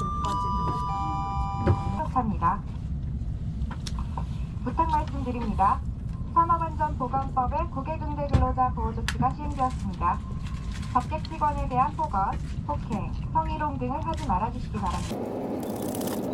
실제로 앞으로 빠지는. 합니다. 부탁 말씀드립니다. 산업안전보건법의 고객응대 근로자 보호 조치가 시행되었습니다. 접객 직원에 대한 폭언, 폭행, 성희롱 등을 하지 말아주시기 바랍니다.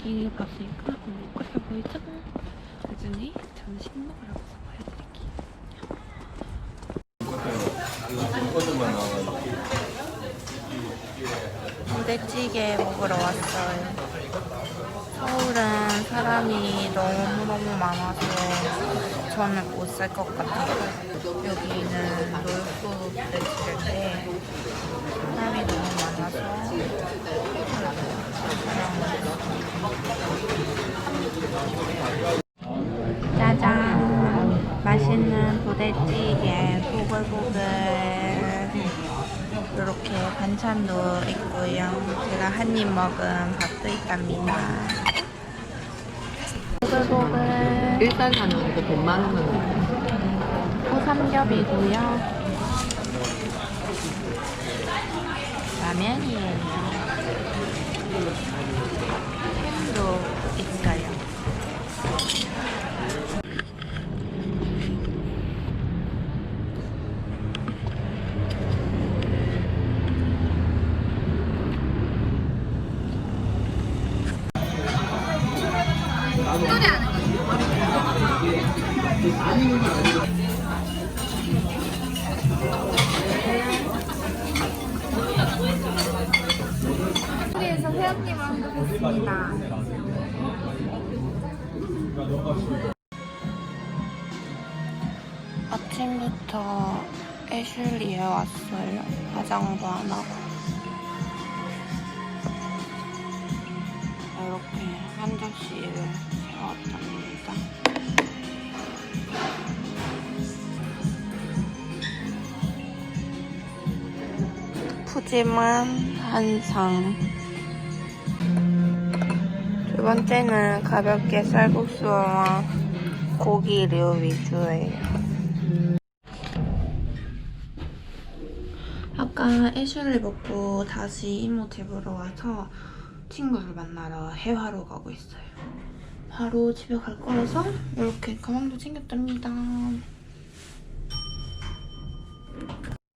모티를 벗으니까 너무 끝에 보이죠? 여전히 점심 먹으러 가서 보여드릴게요. 부대찌개 먹으러 왔어요. 서울은 사람이 너무너무 많아서 저는 못 살 것 같아요. 여기는 놀고 부대찌개인데 사람이 너무 많아서 짜잔 맛있는 부대찌개 보글보글 이렇게 반찬도 있고요. 제가 한 입 먹은 밥도 있답니다. 보글보글 일단 사는 거돈 많으면 호삼겹이고요. 라면이에요. 애슐리에 왔어요. 화장도 안 하고. 이렇게 한 접시를 세웠답니다. 푸짐한 한상. 두 번째는 가볍게 쌀국수와 고기류 위주예요. 아까 애슐리 먹고 다시 이모 집으로 와서 친구를 만나러 해화로 가고 있어요. 바로 집에 갈 거라서 이렇게 가방도 챙겼답니다.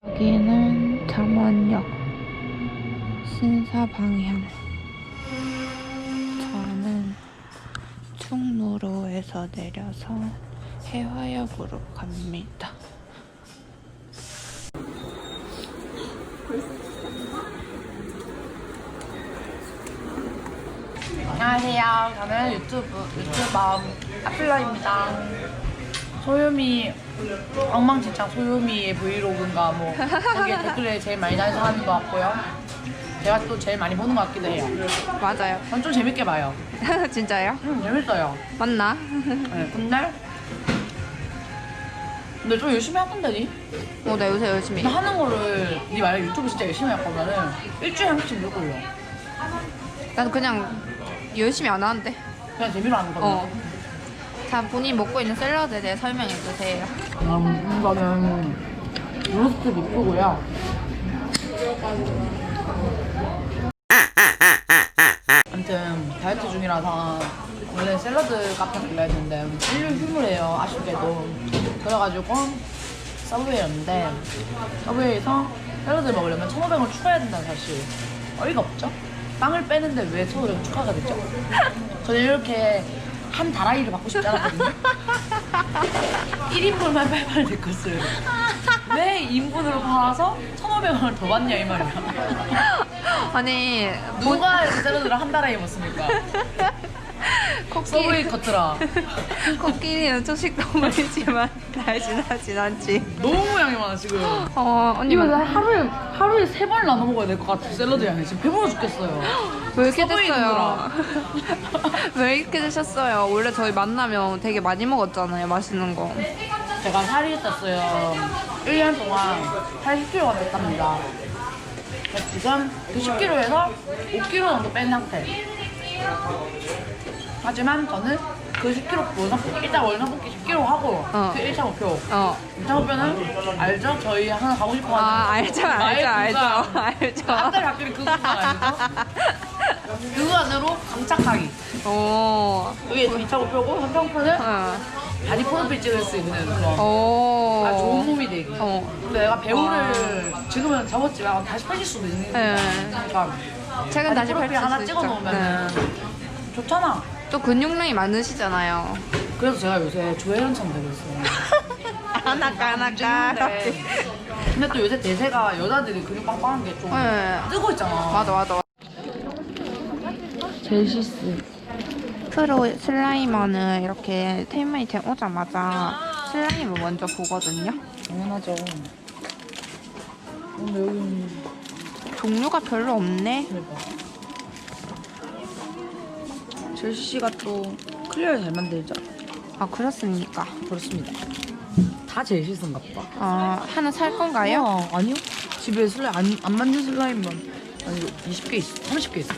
여기는 잠원 강원역 신사 방향. 저는 충무로에서 내려서 해화역으로 갑니다. 안녕하세요. 저는 유튜브 유튜버 아플러입니다. 소유미 엉망진창 소유미의 브이로그인가 뭐 거기에 댓글에 제일 많이 다는 사람인 것 같고요. 제가 또 제일 많이 보는 것 같기도 해요. 맞아요. 전 좀 재밌게 봐요. 진짜요? 음 재밌어요. 맞나? 네, 근데 근데 좀 열심히 하던데니? 어, 나 요새 열심히. 나 하는 거를 네 만약 유튜브 진짜 열심히 할 거면은 일주일에 한 번씩 못 올려. 난 그냥 열심히 안 하는데. 그냥 재미로 하는 거야. 어. 자, 본인 먹고 있는 샐러드에 대해 설명해 주세요. 음, 이거는 로스트 비프고요. 아무튼 다이어트 중이라서 원래 샐러드 카페 길라 했는데 일요일 휴무래요 아쉽게도 그래가지고 서브웨이였는데 서브웨이에서 샐러드 먹으려면 1,500원 추가해야 된다는 사실 어이가 없죠? 빵을 빼는데 왜 1,500원 추가가 됐죠? 저는 이렇게 한 다라이를 받고 싶지 않았거든요 1인분만 8만원 내 것을 왜 인분으로 팔아서 1,500원을 더 받냐 이 말이야 아니, 누가 이렇게 샐러드를 한 달에 입었습니까? 서브웨이 커트라. 코끼리는 초식 동물이지만 날씬하진 않지. 너무 양이 많아 지금. 어, 언니 이거 왜 하루에 하루에 세 번 나눠 먹어야 될 것 같아 샐러드 양이. 지금 배불러 죽겠어요. 이렇게 서브웨이 됐어요? 왜 이렇게 되셨어요? 원래 저희 만나면 되게 많이 먹었잖아요, 맛있는 거. 제가 살이 쪘어요. 1년 동안 살 10kg가 됐답니다. 지금 그 10kg에서 5kg 정도 뺀 상태 하지만 저는 그 10kg 월남뽑기 일단 월남뽑기 10kg 하고 어. 그 1차 목표 어. 2차 목표는 알죠? 저희 하나 가고 싶어 하는 아, 알죠, 알죠, 알죠, 알죠. 한달 바뀌는 그 구간 알죠? 그 안으로 감착하기 오. 그게 2차 목표고 3차 목표는 어. 바디 프로필 찍을 수 있는 그런 오. 아, 좋은 몸이 되기 어. 근데 내가 배우를 지금은 접었지만 다시 펴질 수도 있는 네. 거니까 최근 다시 펼칠 하나 수 찍어 있죠. 놓으면 네. 좋잖아 또 근육량이 많으시잖아요. 그래서 제가 요새 조혜련처럼 되고 있어요 아나까 아나까. 근데, 또 요새 대세가 여자들이 근육 빵빵한 게 좀 네. 뜨고 있잖아 맞아 맞아. 젤시스 프로 슬라이머는 이렇게 테이마이트 오자마자 슬라임을 먼저 보거든요. 당연하죠 근데 여기는 종류가 별로 없네. 그러 니까 젤시가 또 클리어를 잘 만들죠 아 그렇습니까? 그렇습니다 다 젤시스인가 봐어 하나 살 건가요? 어, 아니요. 집에 슬라임 안, 안 만든 슬라임만 아니 20개 있어. 30개 있어.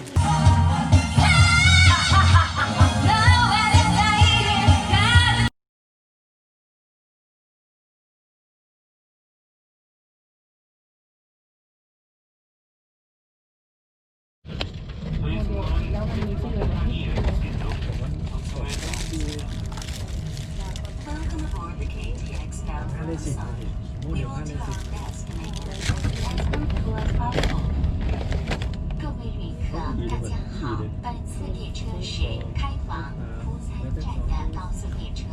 福三站的高速列车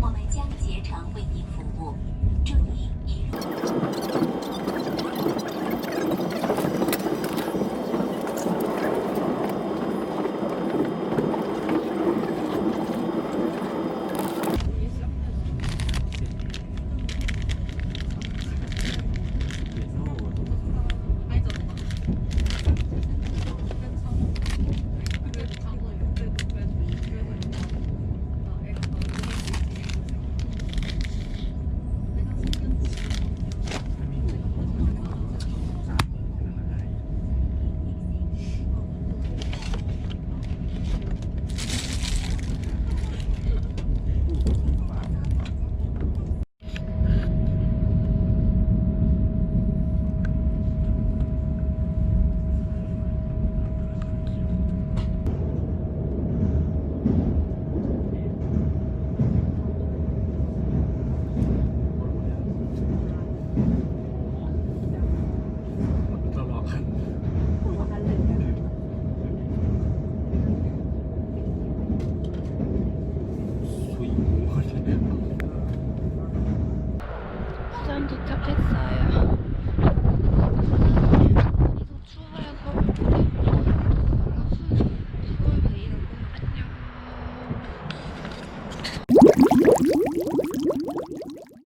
我们将竭诚为您服务。